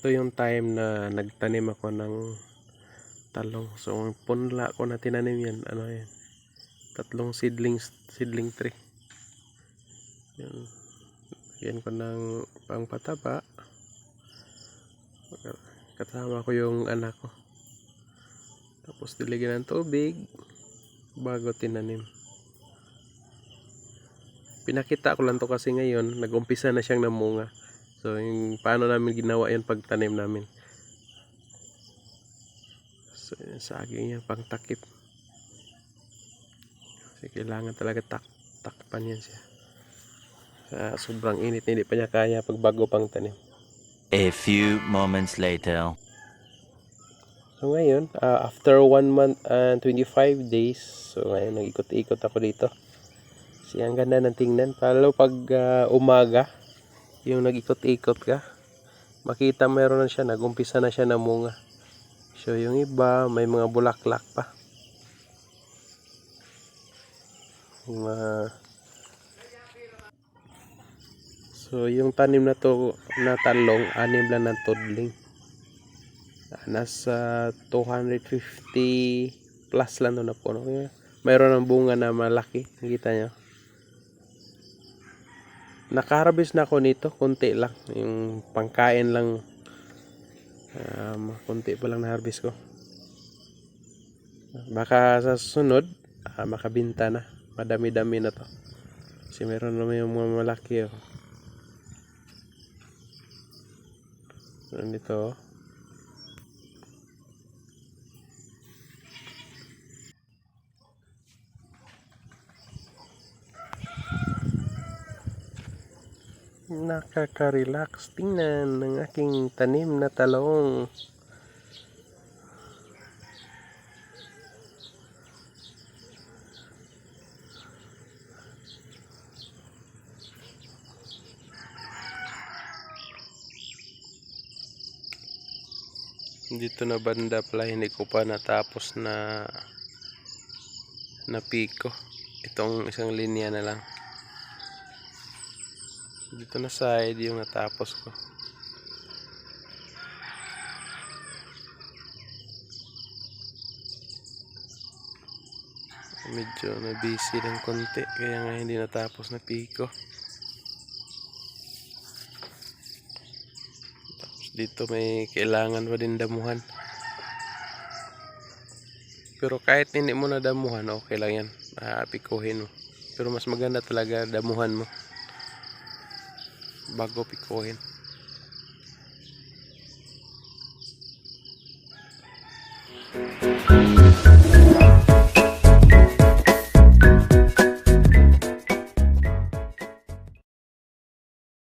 ito yung time na nagtanim ako ng talong. So, ang punla ko na tinanim yan, ano yan, tatlong seedlings, seedling tree. Yan. Yan ko ng pangpataba. Kasama ko yung anak ko. Tapos diligyan ng tubig bago tinanim. Pinakita ko lang to kasi ngayon, nag-umpisa na siyang namunga. So, yung paano namin ginawa yun pagtanim namin. So, yun sa akin yan, pang takip. Kasi kailangan talaga tak takpan yan siya. Sa sobrang init, hindi pa niya kaya pag bago pang tanim. A few moments later. So ngayon, ah, after 1 month and 25 days, so ngayon nag-ikot-ikot ako dito. Kasi ang ganda ng tingnan. Lalo pag ah, umaga, yung nag-ikot-ikot ka, makita meron na siya, nag-umpisa na siya namunga. So yung iba, may mga bulaklak pa. Mga So yung tanim na to na talong, anim lang ng tudling nasa 250 plus lang doon na puno. Mayroon ng bunga na malaki. Nakita nyo? Nakaharvest na ako nito. Kunti lang. Yung pangkain lang. Um, kunti pa lang na-harvest ko. Baka sa sunod, ah, makabinta na. Madami-dami na to. Kasi meron naman yung mga malaki. Oh. Meron dito. Oh. Nakaka-relax tingnan ng aking tanim na talong. Dito na banda pala hindi ko pa natapos na na piko. Itong isang linya na lang. Dito na side yung natapos ko. Medyo na busy ng konti kaya nga hindi natapos na piko. Tapos dito may kailangan pa din damuhan. Pero kahit hindi mo na damuhan, okay lang yan. Maapikuhin mo. Pero mas maganda talaga damuhan mo bago pikuhin.